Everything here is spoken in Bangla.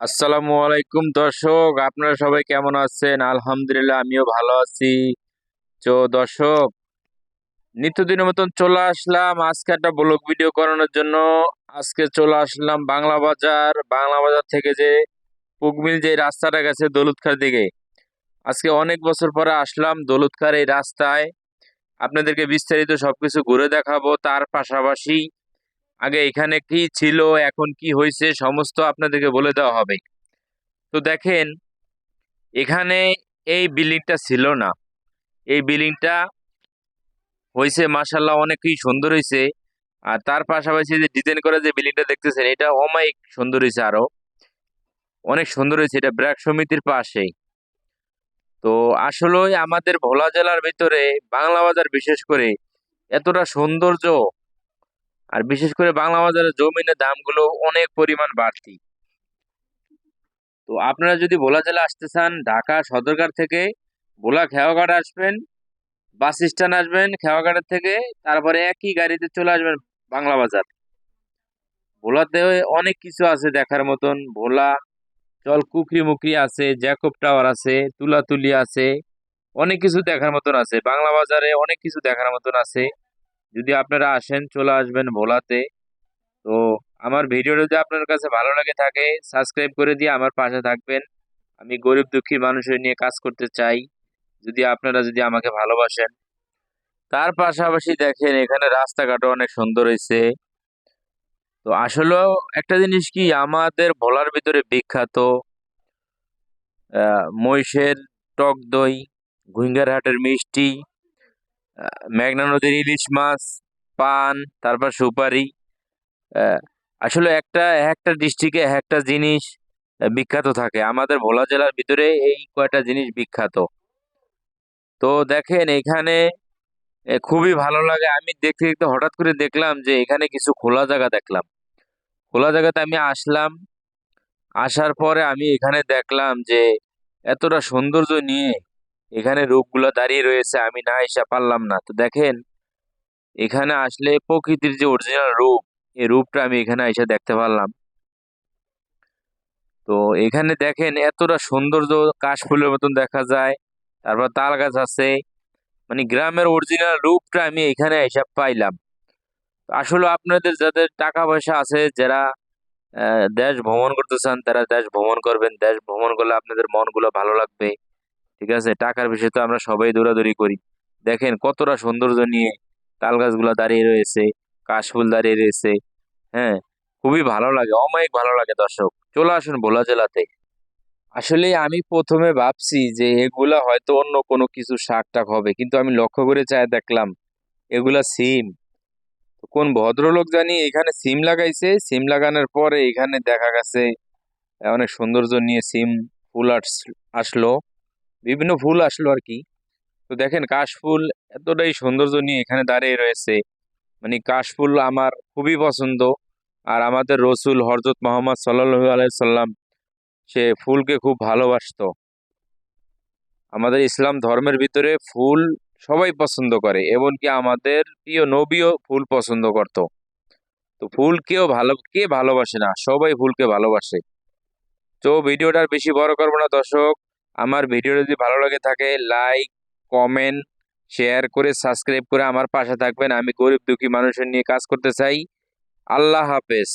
আসসালামু আলাইকুম দর্শক, আপনারা সবাই কেমন আছেন? আলহামদুলিল্লাহ, আমিও ভালো আছি। তো দর্শক, নিত্যদিনের মতন চলে আসলাম আজকে একটা ব্লগ ভিডিও করানোর জন্য। আজকে চলে আসলাম বাংলা বাজার। বাংলা বাজার থেকে যে পুকমিল যে রাস্তাটা গেছে দৌলতখার দিকে। আজকে অনেক বছর পরে আসলাম দৌলতখার এই রাস্তায়। আপনাদেরকে বিস্তারিত সবকিছু ঘুরে দেখাবো। তার পাশাপাশি আগে এখানে কি ছিল, এখন কি হয়েছে সমস্ত আপনাদেরকে বলে দেওয়া হবে। তো দেখেন, এখানে এই বিল্ডিংটা ছিল না। এই বিল্ডিংটা হয়েছে মাসাল্লাহ অনেকই সুন্দর হয়েছে আর তার পাশাপাশি যে ডিজাইন করা যে বিল্ডিংটা দেখতেছেন, এটা অমায়িক সুন্দর হয়েছে আরও। অনেক সুন্দর হয়েছে এটা ব্র্যাক সমিতির পাশেই তো আসলে আমাদের ভোলা জেলার ভিতরে বাংলা বাজার বিশেষ করে এতটা সৌন্দর্য আর বিশেষ করে বাংলা বাজারের জমিনের দামগুলো অনেক পরিমাণ বাড়তি। তো আপনারা যদি ভোলা জেলা আসতে চান, ঢাকা সদরঘাট থেকে ভোলা খেয়াঘাট আসবেন, বাস স্ট্যান্ড আসবেন খেয়াঘাটের থেকে, তারপরে একই গাড়িতে চলে আসবেন বাংলা বাজার। ভোলাতে অনেক কিছু আছে দেখার মতন। ভোলা, চল কুকরি মুকরি আছে, জ্যাকব টাওয়ার আছে, তুলাতুলি আছে, অনেক কিছু দেখার মতন আছে। বাংলা বাজারে অনেক কিছু দেখার মতন আছে। যদি আপনারা আসেন, চলে আসবেন ভোলাতে, তো আমার ভিডিও যদি আপনার কাছে ভালো লাগে থাকে সাবস্ক্রাইব করে দিয়ে আমার পাশে থাকবেন। আমি গরিব দুঃখী মানুষের নিয়ে কাজ করতে চাই, যদি আপনারা যদি আমাকে ভালোবাসেন। তার পাশাপাশি দেখেন, এখানে রাস্তাঘাটও অনেক সুন্দর হয়েছে তো আসলেও একটা জিনিস কি, আমাদের ভোলার ভিতরে বিখ্যাত মহিষের টক দই ঘুঙ্গারহাটের মিষ্টি মেঘনা নদীর ইলিশ মাছ, পান, তারপর সুপারি। আসলে একটা একটা ডিস্ট্রিক্টে একটা জিনিস বিখ্যাত থাকে। আমাদের ভোলা জেলার ভিতরে এই কয়টা জিনিস বিখ্যাত। তো দেখেন, এখানে খুবই ভালো লাগে। আমি দেখতে দেখতে হঠাৎ করে দেখলাম যে এখানে কিছু খোলা জায়গা দেখলাম। খোলা জায়গাতে আমি আসলাম। আসার পরে আমি এখানে দেখলাম যে, এতটা সৌন্দর্য নিয়ে এখানে রূপগুলো দাঁড়িয়ে রয়েছে, আমি না এসে পারলাম না। তো দেখেন, এখানে আসলে প্রকৃতির যে অরিজিনাল রূপ, এই রূপটা আমি এখানে এসে দেখতে পারলাম। তো এখানে দেখেন, এতটা সৌন্দর্য কাশফুলের মতন দেখা যায়, তারপর তাল গাছ আছে। মানে গ্রামের অরিজিনাল রূপটা আমি এখানে এসে পাইলাম। আসলে আপনাদের যাদের টাকা পয়সা আছে, যারা দেশ ভ্রমণ করতে চান, তারা দেশ ভ্রমণ করবেন। দেশ ভ্রমণ করলে আপনাদের মনগুলো ভালো লাগবে। ঠিক আছে? টাকার বিষয়ে তো আমরা সবাই দৌড়াদৌড়ি করি। দেখেন কতটা সৌন্দর্য নিয়ে তাল গাছগুলো দাঁড়িয়ে রয়েছে, কাশফুল দাঁড়িয়ে রয়েছে হ্যাঁ? খুবই ভালো লাগে, অমায়িক ভালো লাগে দর্শক। চলে আসুন ভোলা জেলাতে। আসলে আমি প্রথমে ভাবছি যে এগুলা হয়তো অন্য কোনো কিছু শাক টাক হবে, কিন্তু আমি লক্ষ্য করে চাই দেখলাম, এগুলা সিম। কোন ভদ্রলোক জানি এখানে সিম লাগাইছে, সিম লাগানোর পরে এখানে দেখা গেছে, অনেক সৌন্দর্য নিয়ে সিম ফুল আস- আসলো। বিভিন্ন ফুল আসলো আর কি। তো দেখেন কাশফুল এতটাই সৌন্দর্য নিয়ে এখানে দাঁড়িয়ে রয়েছে। মানে কাশফুল আমার খুবই পছন্দ। আর আমাদের রসুল হরজত মোহাম্মদ সাল্লাল্লাহু আলাইহি সাল্লাম, সে ফুলকে খুব ভালোবাসতো। আমাদের ইসলাম ধর্মের ভিতরে ফুল সবাই পছন্দ করে, এমনকি আমাদের প্রিয় নবীও ফুল পছন্দ করত। তো ফুল কেউ ভালো, কে ভালোবাসে না? সবাই ফুলকে ভালোবাসে। তো ভিডিওটা আর বেশি বড় করব না, দর্শক। আমার ভিডিও যদি ভালো লাগে থাকে লাইক কমেন্ট শেয়ার করে সাবস্ক্রাইব করে আমার পাশে থাকবেন। আমি গরিব দুঃখী মানুষের নিয়ে কাজ করতে চাই। আল্লাহ হাফেজ।